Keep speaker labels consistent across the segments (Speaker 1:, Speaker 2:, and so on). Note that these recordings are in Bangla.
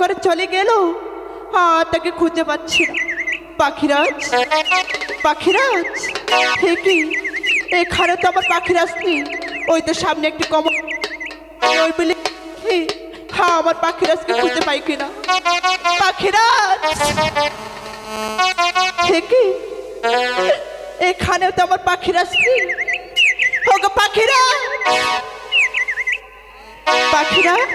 Speaker 1: করে চলে গেল। আর তাকে খুঁজে পাচ্ছি না। পাখিরাজ? পাখিরাজ? হে কি? এখানে তো আমার পাখিরাজ নেই। ওই তো সামনে একটি কমল। ওই বলে হ্যাঁ আমার পাখিরাজকে খুঁজে পাই কিনা। পাখিরাজ? হে কি? এখানেও তো আমার পাখিরাজ নেই। ওগো পাখিরাজ! পাখিরাজ?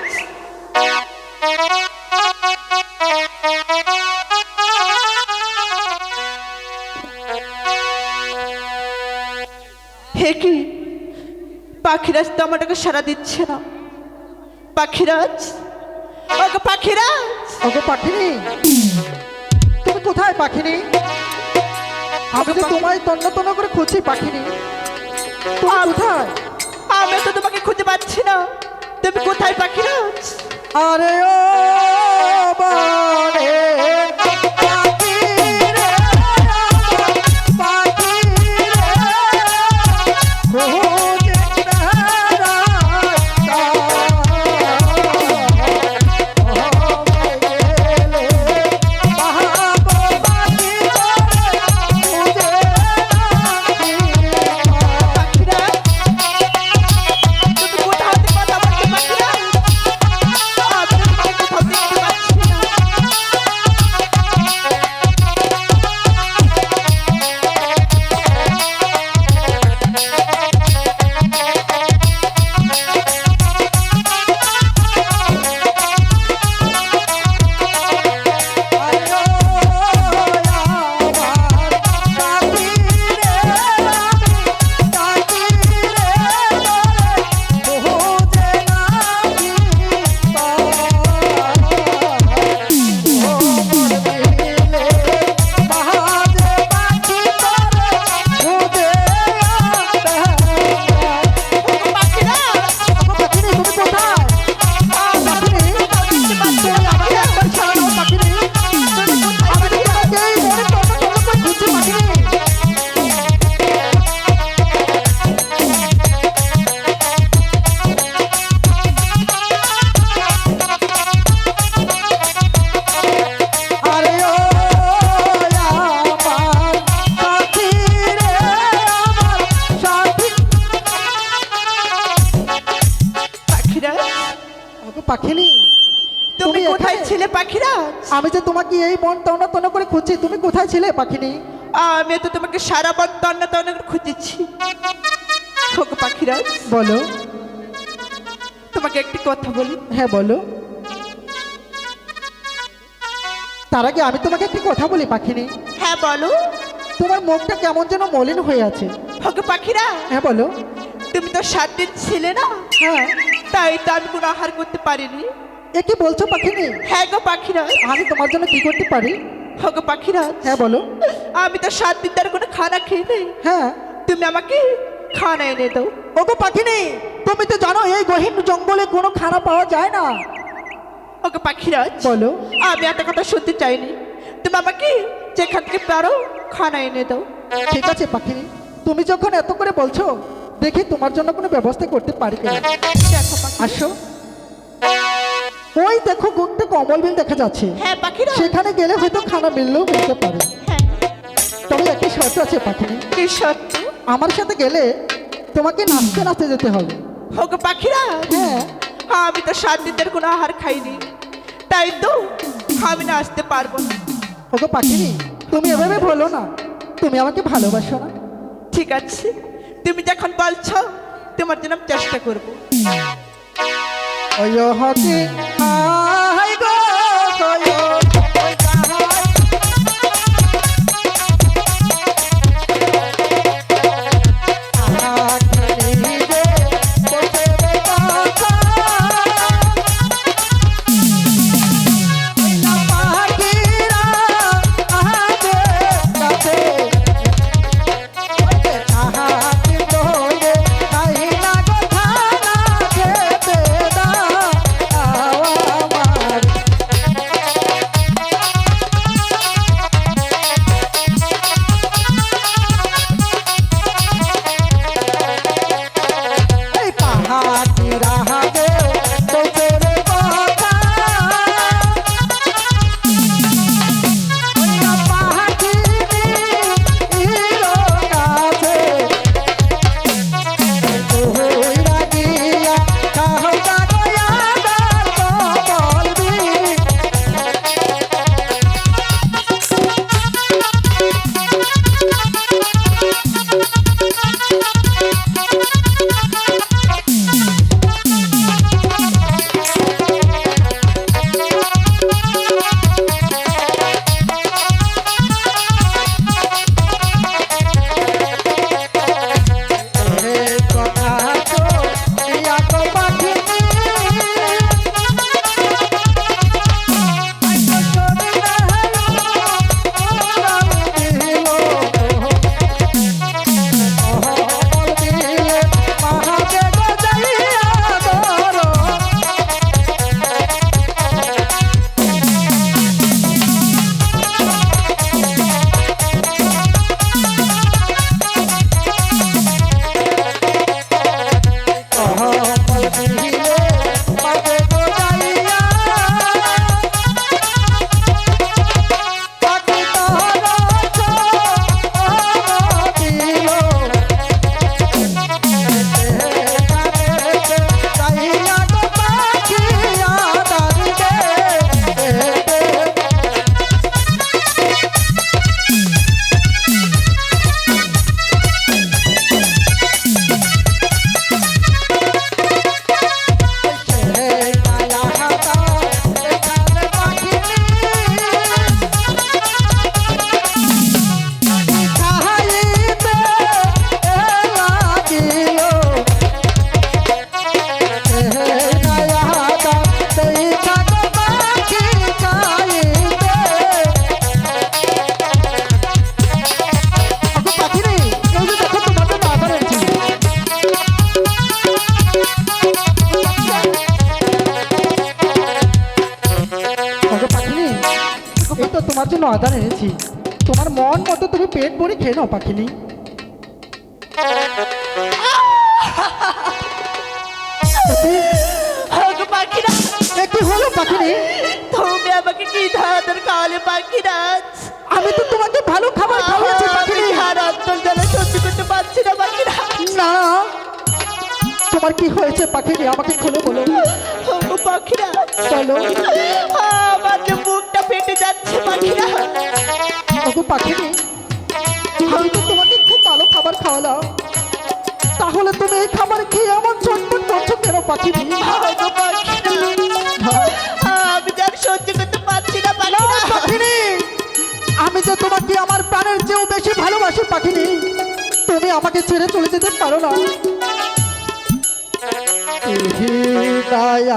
Speaker 1: হে কি? পাখিরাজ তো আমাটাকে সারা দিচ্ছে না। পাখিরাজ? ওগো পাখিরাজ!
Speaker 2: ওগো পাখিনি। তুমি কোথায় পাখিনি? আমি তো তোমায় তন্ন তন্ন করে খুঁজছি পাখিনি। তুমি কোথায়?
Speaker 1: আমি তো তোমাকে খুঁজে পাচ্ছি না। তুমি কোথায় পাখিরাজ?
Speaker 2: আরে ও বারে এই মন তন্ন তন্ন করে খুঁজছি। তুমি কোথায় ছিলে পাখিনি?
Speaker 1: আমি তো তোমাকে সারা বন তন্ন তন্ন করে খুঁজেছি। ওগো পাখিরাজ
Speaker 2: বলো।
Speaker 1: তোমাকে একটি কথা বলি।
Speaker 2: হ্যাঁ বলো। তার আগে আমি তোমাকে একটি কথা বলি পাখিনি।
Speaker 1: হ্যাঁ বলো।
Speaker 2: তোমার মুখটা কেমন যেন মলিন হয়ে আছে।
Speaker 1: ওগো পাখিরা।
Speaker 2: হ্যাঁ বলো।
Speaker 1: তুমি তো সাত দিন ছিলে না।
Speaker 2: হ্যাঁ।
Speaker 1: তাই তো আমি কোনো আহার করতে পারিনি।
Speaker 2: এ কি বলছো পাখিনি?
Speaker 1: হ্যাঁ গো পাখিরা
Speaker 2: আমি তোমার জন্য কি করতে পারি?
Speaker 1: ওগো পাখিরা
Speaker 2: হ্যাঁ বলো।
Speaker 1: আমি তো সাত দিন ধরে কোনো খানা খেয়ে নেই।
Speaker 2: হ্যাঁ।
Speaker 1: তুমি আমাকে খানা এনে দাও।
Speaker 2: ওগো পাখিনি তুমি তো জানো এই গহীন জঙ্গলে কোনো খানা পাওয়া যায় না।
Speaker 1: ওগো পাখিরা
Speaker 2: বলো।
Speaker 1: আমি এত কথা শুনতে চাইনি। তুমি আমাকে যেখান থেকে পারো খানা এনে দাও।
Speaker 2: ঠিক আছে পাখিনি তুমি যখন এত করে বলছো দেখি তোমার জন্য কোনো ব্যবস্থা করতে পারি কিনা। আসো। ওই দেখো একটা কমল বিল দেখা যাচ্ছে।
Speaker 1: হ্যাঁ পাখিরা।
Speaker 2: সেখানে গেলে হয়তো খানা মিললেও মিলতে পারে।
Speaker 1: হ্যাঁ।
Speaker 2: তবে একটি শর্ত আছে পাখিনি
Speaker 1: কি সত্য
Speaker 2: আমার সাথে গেলে তোমাকে নাচতে নাচতে যেতে হবে।
Speaker 1: ওগো পাখিরা।
Speaker 2: হ্যাঁ।
Speaker 1: আমি তো সাত দিন ধরে কোনো আহার খাইনি। তাই তো আমি না আসতে পারব না।
Speaker 2: ওগো পাখিনি তুমি এভাবে বলো না। তুমি আমাকে ভালোবাসো না।
Speaker 1: ঠিক আছে। তুমি যখন বলছো তোমার জন্য চেষ্টা করব।
Speaker 2: ওই হকি হাই গো তোমার জন্য আদান এনেছি। তোমার মন মতো তুমি পেট ভরে খেয়ে নাও পাখিনি। কি হলো পাখিনি?
Speaker 1: তুমি আমাকে কি ধরনের খাওয়ালে পাখিরাজ?
Speaker 2: আমি তো তোমাকে ভালো খাবার খাওয়াচ্ছি পাখিনি।
Speaker 1: আর অন্তর জ্বালা সহ্য করতে পারছি না পাখিরাজ
Speaker 2: না। তোমার কি হয়েছে পাখিনি? আমাকে খুলে বলো।
Speaker 1: পাখিরাজ।
Speaker 2: বলো। ওগো পাখিনি আমি তো তোমাকে খুব ভালো খাবার খাওয়ালাম। তাহলে তুমি এই খাবার খেয়ে এমন চটপট করছ কেন পাখিনি?
Speaker 1: আমি যার সহ্য করতে পারছি না
Speaker 2: পাখিনি আমি যে তোমাকে আমার প্রাণের চেয়েও বেশি ভালোবাসি পাখিনি তুমি আমাকে ছেড়ে চলে যেতে পারো না। খাইলো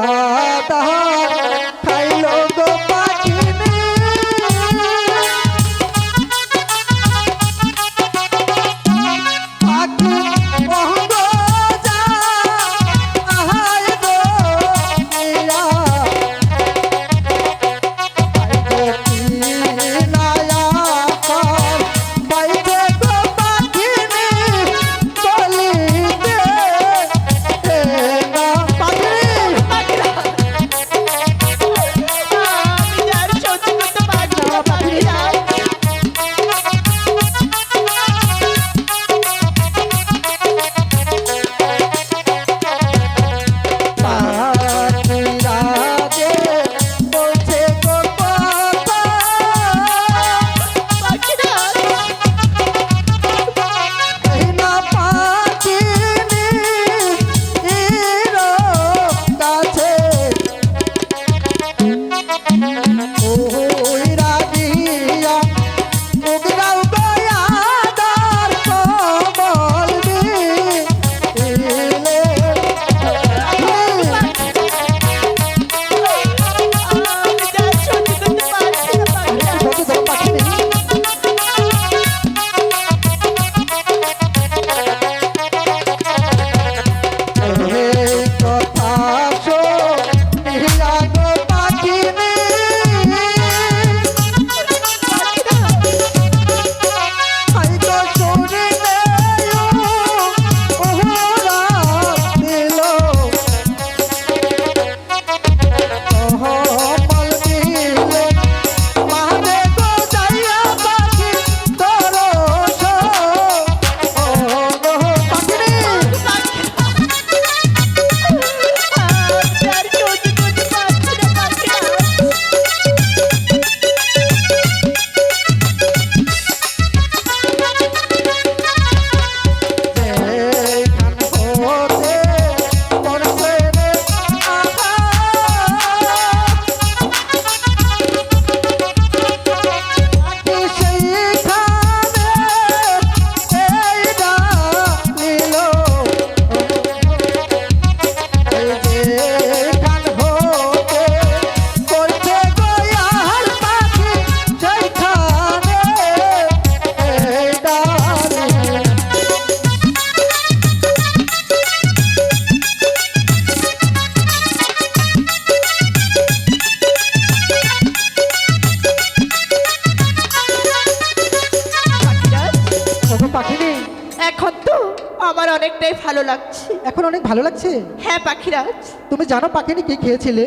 Speaker 1: ভালো লাগছে? হ্যাঁ পাখিরাজ।
Speaker 2: তুমি জানো পাখিনি কি খেয়েছিলে?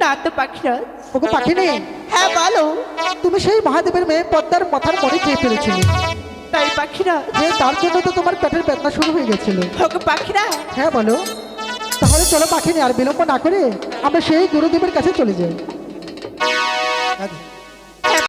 Speaker 1: না তো পাখিরাজ।
Speaker 2: ওগো পাখিনি?
Speaker 1: হ্যাঁ বলো।
Speaker 2: তুমি সেই মহাদেবের মেয়ে পদ্মার মাথার মনে খেয়ে ফেলেছিলে।
Speaker 1: তাই পাখিরাজ।
Speaker 2: যে তার জন্য তো তোমার পেটের ব্যথা শুরু হয়ে গেছিল।
Speaker 1: ওগো পাখিরাজ।
Speaker 2: হ্যাঁ বলো। তাহলে চলো পাখিনি আর বিলম্ব না করে আমরা সেই গুরুদেবের কাছে চলে যাই।